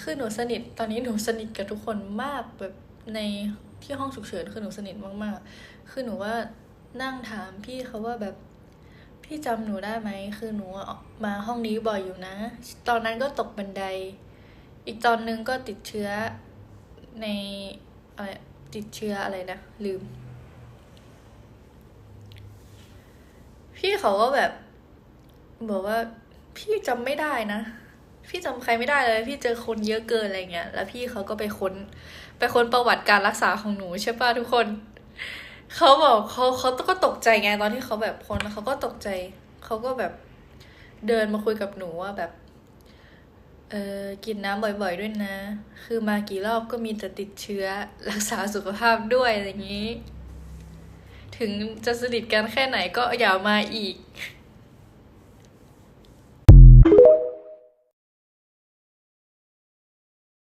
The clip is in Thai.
คือหนูสนิทตอนนี้หนูสนิทกับทุกคนมากแบบในที่ห้องฉุกเฉินคือหนูสนิทมากๆ คือหนูว่านั่งถามพี่เขาว่าแบบพี่จำหนูได้ไหมคือหนูอะมาห้องนี้บ่อยอยู่นะ ตอนนั้นก็ตกบันได อีกตอนนึงก็ติดเชื้อในอะไรติดเชื้ออะไรนะลืม พี่เขาก็แบบ บอกว่าพี่จำไม่ได้นะ พี่จำใครไม่ได้เลย พี่เจอคนเยอะเกินอะไรเงี้ย แล้วพี่เขาก็ไปค้น ไปค้นประวัติการรักษาของหนูใช่ป่ะทุกคน เขาบอกเขาเขาก็ตกใจไงตอนที่เขาแบบค้นแล้วเขาก็ตกใจ เขาก็แบบเดินมาคุยกับหนูว่าแบบ เออกินน้ำบ่อย ๆด้วยนะ คือมากี่รอบก็มีแต่ติดเชื้อรักษาสุขภาพด้วยอะไรอย่างนี้ ถึงจะสนิทกันแค่ไหนก็อย่ามาอีก